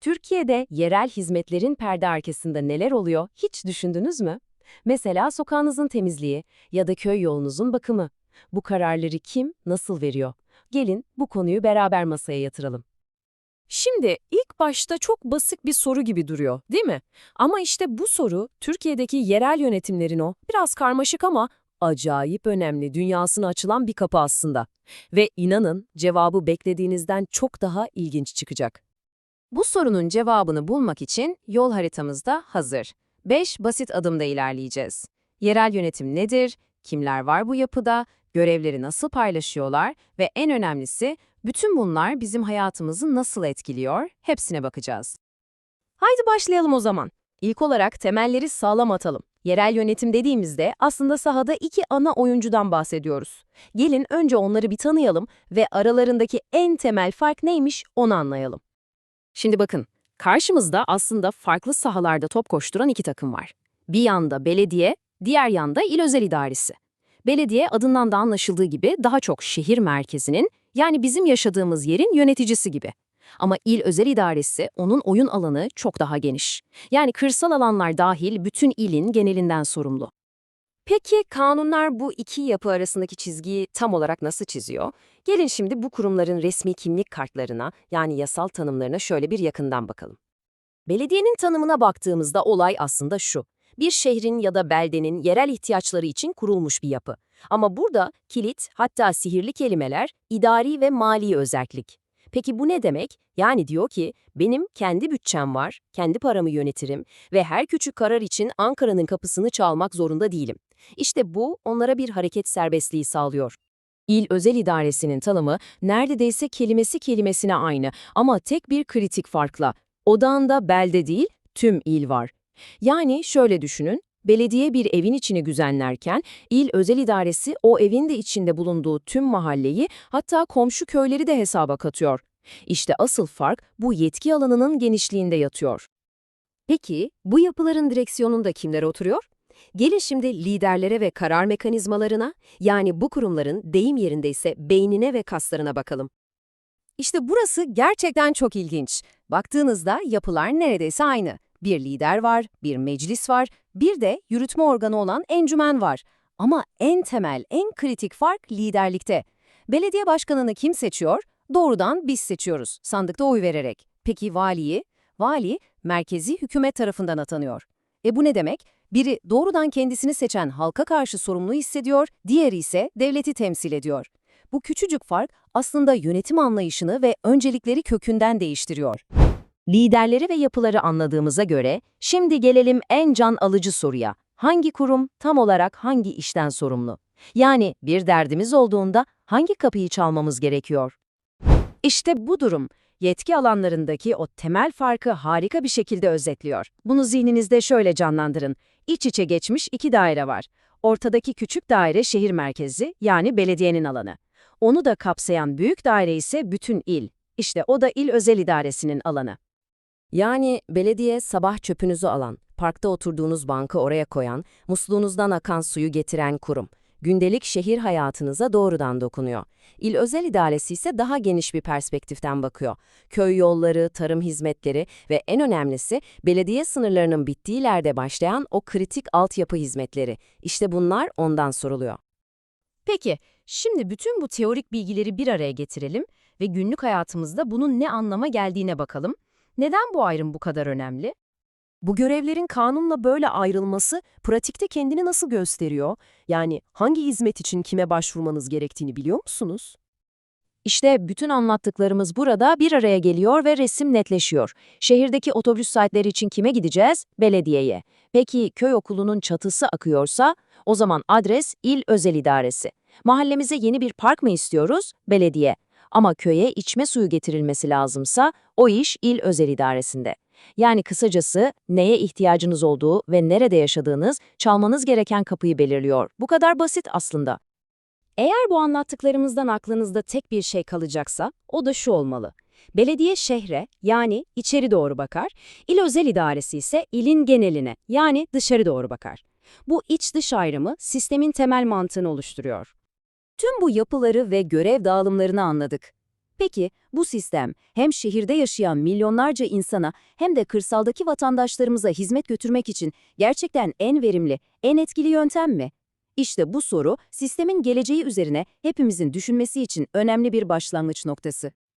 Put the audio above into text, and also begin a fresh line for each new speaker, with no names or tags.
Türkiye'de yerel hizmetlerin perde arkasında neler oluyor hiç düşündünüz mü? Mesela sokağınızın temizliği ya da köy yolunuzun bakımı. Bu kararları kim, nasıl veriyor? Gelin bu konuyu beraber masaya yatıralım.
Şimdi ilk başta çok basit bir soru gibi duruyor, değil mi? Ama işte bu soru Türkiye'deki yerel yönetimlerin o biraz karmaşık ama acayip önemli dünyasına açılan bir kapı aslında. Ve inanın cevabı beklediğinizden çok daha ilginç çıkacak.
Bu sorunun cevabını bulmak için yol haritamızda hazır. 5 basit adımda ilerleyeceğiz. Yerel yönetim nedir? Kimler var bu yapıda? Görevleri nasıl paylaşıyorlar? Ve en önemlisi, bütün bunlar bizim hayatımızı nasıl etkiliyor? Hepsine bakacağız.
Haydi başlayalım o zaman. İlk olarak temelleri sağlam atalım. Yerel yönetim dediğimizde aslında sahada iki ana oyuncudan bahsediyoruz. Gelin önce onları bir tanıyalım ve aralarındaki en temel fark neymiş onu anlayalım. Şimdi bakın, karşımızda aslında farklı sahalarda top koşturan iki takım var. Bir yanda belediye, diğer yanda il özel idaresi. Belediye adından da anlaşıldığı gibi daha çok şehir merkezinin yani bizim yaşadığımız yerin yöneticisi gibi. Ama il özel idaresi onun oyun alanı çok daha geniş. Yani kırsal alanlar dahil bütün ilin genelinden sorumlu. Peki kanunlar bu iki yapı arasındaki çizgiyi tam olarak nasıl çiziyor? Gelin şimdi bu kurumların resmi kimlik kartlarına yani yasal tanımlarına şöyle bir yakından bakalım. Belediyenin tanımına baktığımızda olay aslında şu. Bir şehrin ya da beldenin yerel ihtiyaçları için kurulmuş bir yapı. Ama burada kilit hatta sihirli kelimeler idari ve mali özellik. Peki bu ne demek? Yani diyor ki benim kendi bütçem var, kendi paramı yönetirim ve her küçük karar için Ankara'nın kapısını çalmak zorunda değilim. İşte bu onlara bir hareket serbestliği sağlıyor. İl özel idaresinin tanımı neredeyse kelimesi kelimesine aynı ama tek bir kritik farkla. Odağında belde değil, tüm il var. Yani şöyle düşünün, belediye bir evin içini düzenlerken, il özel idaresi o evin de içinde bulunduğu tüm mahalleyi hatta komşu köyleri de hesaba katıyor. İşte asıl fark bu yetki alanının genişliğinde yatıyor. Peki bu yapıların direksiyonunda kimler oturuyor? Gelin şimdi liderlere ve karar mekanizmalarına, yani bu kurumların deyim yerindeyse beynine ve kaslarına bakalım. İşte burası gerçekten çok ilginç. Baktığınızda yapılar neredeyse aynı. Bir lider var, bir meclis var, bir de yürütme organı olan encümen var. Ama en temel, en kritik fark liderlikte. Belediye başkanını kim seçiyor? Doğrudan biz seçiyoruz, sandıkta oy vererek. Peki valiyi? Vali, merkezi hükümet tarafından atanıyor. E bu ne demek? Biri doğrudan kendisini seçen halka karşı sorumlu hissediyor, diğeri ise devleti temsil ediyor. Bu küçücük fark aslında yönetim anlayışını ve öncelikleri kökünden değiştiriyor. Liderleri ve yapıları anladığımıza göre şimdi gelelim en can alıcı soruya. Hangi kurum tam olarak hangi işten sorumlu? Yani bir derdimiz olduğunda hangi kapıyı çalmamız gerekiyor? İşte bu durum yetki alanlarındaki o temel farkı harika bir şekilde özetliyor. Bunu zihninizde şöyle canlandırın. İç içe geçmiş iki daire var. Ortadaki küçük daire şehir merkezi yani belediyenin alanı. Onu da kapsayan büyük daire ise bütün il. İşte o da il özel idaresinin alanı. Yani belediye sabah çöpünüzü alan, parkta oturduğunuz bankı oraya koyan, musluğunuzdan akan suyu getiren kurum. Gündelik şehir hayatınıza doğrudan dokunuyor. İl özel idaresi ise daha geniş bir perspektiften bakıyor. Köy yolları, tarım hizmetleri ve en önemlisi belediye sınırlarının bittiği yerde başlayan o kritik altyapı hizmetleri. İşte bunlar ondan soruluyor. Peki, şimdi bütün bu teorik bilgileri bir araya getirelim ve günlük hayatımızda bunun ne anlama geldiğine bakalım. Neden bu ayrım bu kadar önemli? Bu görevlerin kanunla böyle ayrılması pratikte kendini nasıl gösteriyor? Yani hangi hizmet için kime başvurmanız gerektiğini biliyor musunuz? İşte bütün anlattıklarımız burada bir araya geliyor ve resim netleşiyor. Şehirdeki otobüs saatleri için kime gideceğiz? Belediyeye. Peki köy okulunun çatısı akıyorsa o zaman adres il özel idaresi. Mahallemize yeni bir park mı istiyoruz? Belediye. Ama köye içme suyu getirilmesi lazımsa o iş il özel idaresinde. Yani kısacası neye ihtiyacınız olduğu ve nerede yaşadığınız çalmanız gereken kapıyı belirliyor. Bu kadar basit aslında. Eğer bu anlattıklarımızdan aklınızda tek bir şey kalacaksa o da şu olmalı. Belediye şehre yani içeri doğru bakar, il özel idaresi ise ilin geneline yani dışarı doğru bakar. Bu iç dış ayrımı sistemin temel mantığını oluşturuyor. Tüm bu yapıları ve görev dağılımlarını anladık. Peki bu sistem hem şehirde yaşayan milyonlarca insana hem de kırsaldaki vatandaşlarımıza hizmet götürmek için gerçekten en verimli, en etkili yöntem mi? İşte bu soru sistemin geleceği üzerine hepimizin düşünmesi için önemli bir başlangıç noktası.